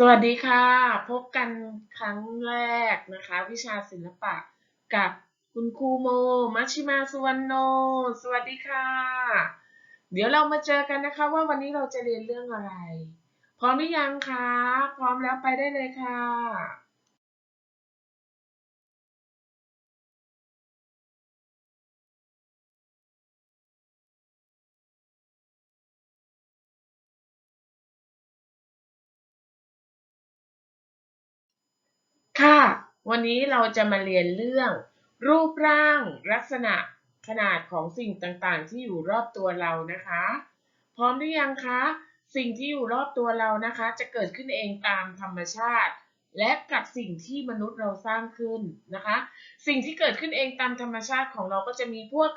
สวัสดีค่ะ พบกันครั้งแรกนะคะ วิชาศิลปะกับคุณครูโม มัชิมาสุวรรณโน สวัสดีค่ะ เดี๋ยวเรามาเจอกันนะคะ ว่าวันนี้เราจะเรียนเรื่องอะไร พร้อมหรือยังคะ พร้อมแล้วไปได้เลยค่ะ ค่ะ วันนี้เราจะมาเรียนเรื่อง รูปร่างลักษณะขนาดของสิ่งต่างๆ ที่อยู่รอบตัวเรานะคะ พร้อมหรือยังคะ สิ่งที่อยู่รอบตัวเรานะคะ จะเกิดขึ้นเองตามธรรมชาติ และกับสิ่งที่มนุษย์เราสร้างขึ้นนะคะ สิ่งที่เกิดขึ้นเองตามธรรมชาติของเราก็จะมีพวก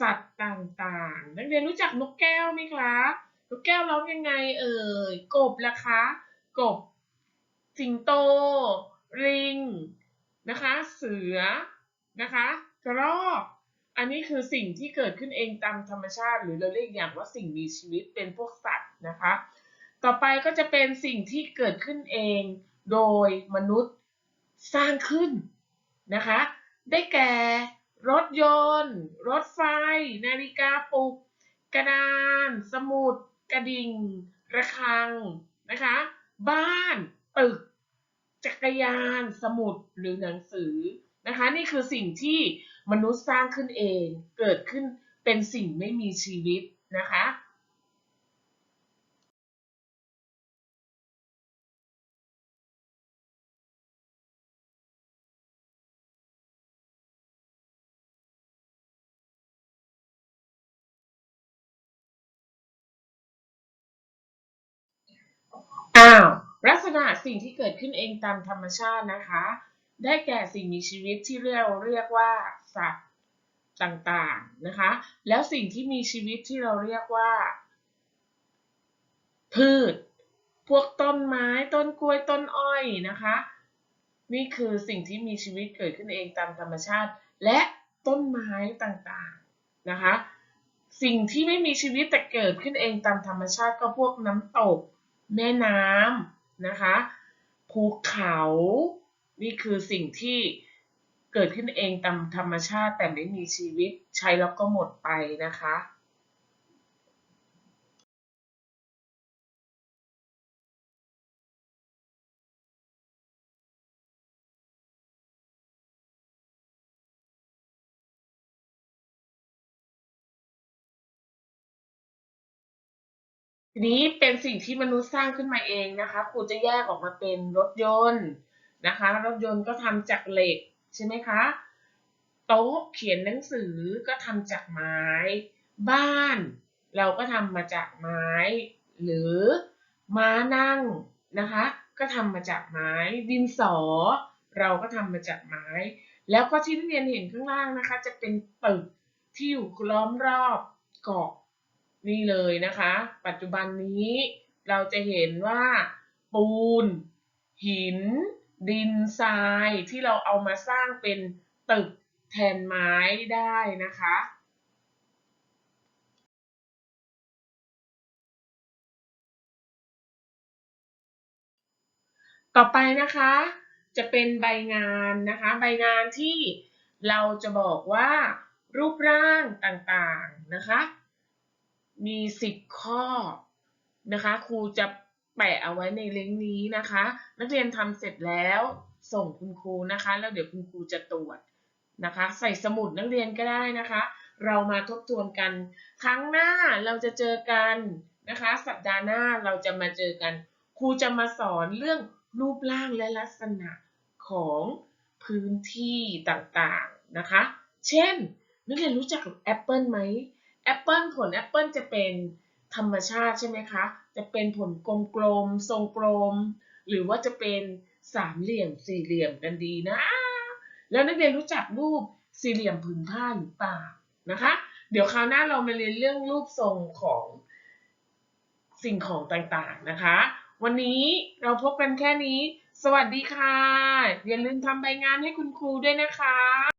สัตว์ต่างๆ นักเรียนรู้จักนกแก้วไหมคะนกแก้วร้องยังไงเอ่ยกบล่ะคะ กบ สิงโต ลิงนะคะ เสือนะคะกระรอกอันนี้คือสิ่งที่เกิดขึ้นเองตามธรรมชาติ หรือเราเรียกอย่างว่าสิ่งมีชีวิตเป็นพวกสัตว์นะคะ ต่อไปก็จะเป็นสิ่งที่เกิดขึ้นเอง โดยมนุษย์สร้างขึ้นนะคะ ได้แก่รถยนต์ รถไฟ นาฬิกาปลุก กระดาน สมุด กระดิ่ง ระฆังนะคะ บ้าน ตึก จักรยาน สมุดหรือหนังสือนะคะ นี่คือสิ่งที่มนุษย์สร้างขึ้นเอง เกิดขึ้นเป็นสิ่งไม่มีชีวิตนะคะอ้าว ลักษณะสิ่งที่เกิดขึ้นเองตามธรรมชาตินะคะ ได้แก่สิ่งมีชีวิตที่เรียกเรียกว่าสัตว์ต่างๆนะคะ แล้วสิ่งที่มีชีวิตที่เราเรียกว่า พืช พวกต้นไม้ต้นกล้วยต้นอ้อยนะคะ นี่คือสิ่งที่มีชีวิตเกิดขึ้นเองตามธรรมชาติ และต้นไม้ต่างๆนะคะ สิ่งที่ไม่มีชีวิตแต่เกิดขึ้นเองตามธรรมชาติก็พวกน้ำตก แม่น้ำ นะคะภูเขานี่คือสิ่งที่เกิดขึ้นเองตามธรรมชาติแต่ไม่มีชีวิตใช้แล้วก็หมดไปนะคะ ทีนี้เป็นสิ่งที่มนุษย์สร้างขึ้นมาเองนะคะ ครูจะแยกออกมาเป็นรถยนต์นะคะ รถยนต์ก็ทำจากเหล็กใช่ไหมคะ โต๊ะเขียนหนังสือก็ทำจากไม้ บ้านเราก็ทำมาจากไม้ หรือม้านั่งนะคะ ก็ทำมาจากไม้ ดินสอ เราก็ทำมาจากไม้ แล้วก็ที่นักเรียนเห็นข้างล่างนะคะ จะเป็นตึกที่อยู่ล้อมรอบเกาะ นี่เลยนะคะ ปัจจุบันนี้เราจะเห็นว่าปูน หิน ดินทราย ที่เราเอามาสร้างเป็นตึกแทนไม้ได้นะคะต่อไปนะคะจะเป็นใบงานนะคะ ใบงานที่เราจะบอกว่ารูปร่างต่างๆนะคะ มี10ข้อนะคะครูจะแปะเอาไว้ในลิงก์นี้นะคะ นักเรียนทำเสร็จแล้วส่งคุณครูนะคะ แล้วเดี๋ยวคุณครูจะตรวจนะคะ ใส่สมุดนักเรียนก็ได้นะคะ เรามาทบทวนกัน ครั้งหน้าเราจะเจอกันนะคะ สัปดาห์หน้าเราจะมาเจอกัน ครูจะมาสอนเรื่องรูปร่างและลักษณะของพื้นที่ต่างๆนะคะ เช่น นักเรียนรู้จักแอปเปิลไหม แอปเปิลผลแอปเปิลจะเป็นธรรมชาติใช่ไหมคะ จะเป็นผลกลมๆ ทรงกลม หรือว่าจะเป็นสามเหลี่ยมสี่เหลี่ยมกันดีนะ แล้วนักเรียนรู้จักรูปสี่เหลี่ยมผืนผ้าหรือเปล่านะคะ เดี๋ยวคราวหน้าเรามาเรียนเรื่องรูปทรงของสิ่งของต่างๆนะคะ วันนี้เราพบกันแค่นี้ สวัสดีค่ะ อย่าลืมทำใบงานให้คุณครูด้วยนะคะ